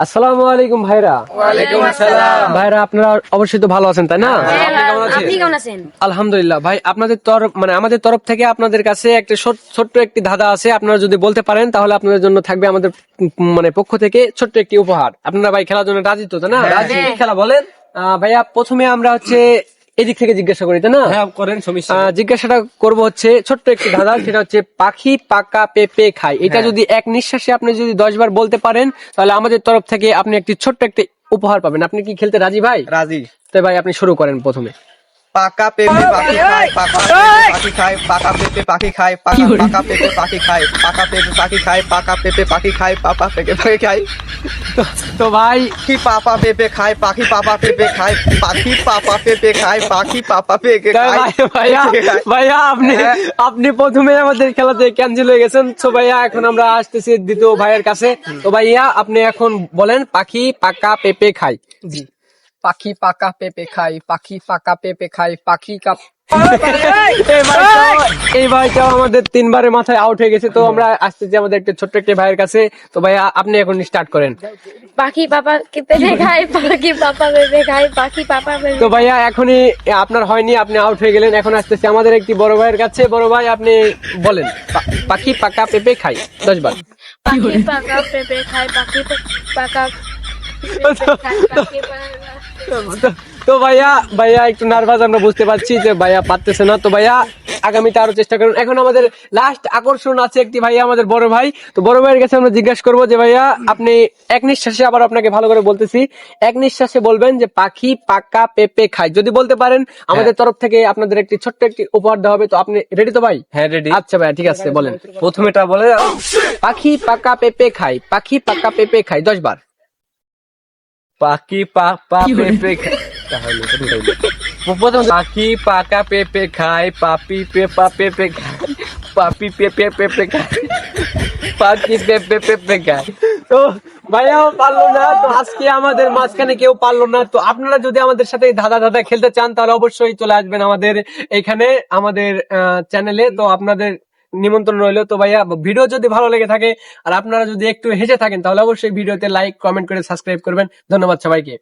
আসসালামু আলাইকুম ভাইরা। ওয়ালাইকুম আসসালাম। ভাইরা আপনারা অবশ্যই তো ভালো আছেন তাই না? হ্যাঁ, আপনি কেমন আছেন? আপনি কেমন আছেন? আলহামদুলিল্লাহ ভাই আপনাদের তরফ মানে আমাদের তরফ থেকে আপনাদের কাছে একটা ছোট্ট একটি ধাঁধা আছে আপনারা যদি বলতে পারেন তাহলে আপনাদের জন্য থাকবে আমাদের মানে পক্ষ থেকে ছোট্ট একটি উপহার। আপনারা ভাই খেলার জন্য রাজি তো তাই না? রাজি? খেলা বলেন। আহ, ভাইয়া প্রথমে আমরা হচ্ছে এদিক থেকে জিজ্ঞাসা করি না? হ্যাঁ করেন জিজ্ঞাসাটা করব হচ্ছে ছোট্ট একটি ধাঁধা সেটা হচ্ছে পাখি পাকা পেঁপে খায়। এটা যদি এক নিঃশ্বাসে আপনি যদি দশ বার বলতে পারেন তাহলে আমাদের তরফ থেকে আপনি একটি ছোট্ট একটি উপহার পাবেন। আপনি কি খেলতে রাজি ভাই? রাজি। তো ভাই আপনি শুরু করেন প্রথমে। পাকা পেঁপে পাখি খায় পাকা পেঁপে পাখি খায় পাকা পেঁপে পাখি খায় পাকা পাকা পেঁপে পাখি খায় পাকা পেঁপে পাখি খায় পাকা পেঁপে পাখি খায় পাপা পেঁপে পাখি খায়। তো- ভাই কি পাপা পেঁপে খায় পাখি পাপা পেঁপে খায় পাখি পাপা পেঁপে খায় পাখি পাপা পেঁপে খায়। ভাই- ভাইয়া ভাইয়া আপনি হ্যাঁ। আপনি প্রথমে আমাদের খেলাতে ক্যান্সেল হয়ে গেছেন। তো ভাইয়া এখন আমরা আসতেছি দ্বিতীয় ভাইয়ের কাছে। তো ভাইয়া আপনি এখন বলেন পাখি পাকা পেঁপে খায়। জি। পাখি পাকা পেঁপে খাই পাখি পাকা পেঁপে খাই পাখি কাপ এই ভাইটাও- আমাদের তিনবারের মাথায় আউট হয়ে গেছে তো আমরা আসতেছি আমাদের একটা ছোট্ট একটা ভাইয়ের কাছে। তো ভাইয়া আপনি এখন স্টার্ট করেন। পাখি পাপা পেঁপে খায় পাখি পাপা পেঁপে খায় পাখি পাপা পেঁপে তো ভাইয়া এখনই আপনার হয়নি আপনি আউট হয়ে গেলেন এখন আসতেছি আমাদের একটি বড় ভাইয়ের কাছে। বড় ভাই আপনি বলেন পাখি পাকা পেঁপে খাই দশ বার। পাখি পাকা পেঁপে খায়, পাখি পাকা- তো- ভাইয়া ভাইয়া একটু নার্ভাস আমরা বুঝতে পারছি যে ভাইয়া পারতেছে না। তো ভাইয়া আগামীতে আরও চেষ্টা করুন। এখন আমাদের লাস্ট আকর্ষণ আছে একটি ভাইয়া আমাদের বড় ভাই। তো বড় ভাইয়ের কাছে আমরা জিজ্ঞাসা করব যে ভাইয়া আপনি এক নিঃশ্বাসে আবার আপনাকে ভালো করে বলতেছি এক নিঃশ্বাসে বলবেন যে পাখি পাকা পেঁপে খায়। যদি বলতে পারেন আমাদের তরফ থেকে আপনাদের একটি ছোট্ট একটি উপহার দেওয়া হবে। তো আপনি রেডি তো ভাই? হ্যাঁ রেডি আচ্ছা ভাইয়া ঠিক আছে বলেন। প্রথমেটা বলে পাখি পাকা পেঁপে খায় পাখি পাকা পেঁপে খায় দশ বার। পাখি পাপা পেঁপে পাখি পাকা পেঁপে খায় পাপি পেপা পেঁপে খায় পাপি পেঁপে পেঁপে খায় পাখি পেঁপে পেঁপে খায়। তো ভাইয়াও পারল না তো আজকে আমাদের মাঝখানে কেউ পারল না। তো আপনারা যদি আমাদের সাথে ধাঁধা ধাঁধা খেলতে চান তাহলে অবশ্যই চলে আসবেন আমাদের এখানে আমাদের চ্যানেলে তো আপনাদের নিমন্ত্রণ রইল। তো ভাইয়া, ভিডিও যদি ভালো লেগে থাকে আর আপনারা যদি একটু হেসে থাকেন, তাহলে অবশ্যই ভিডিওতে লাইক কমেন্ট করে সাবস্ক্রাইব করবেন। ধন্যবাদ সবাইকে।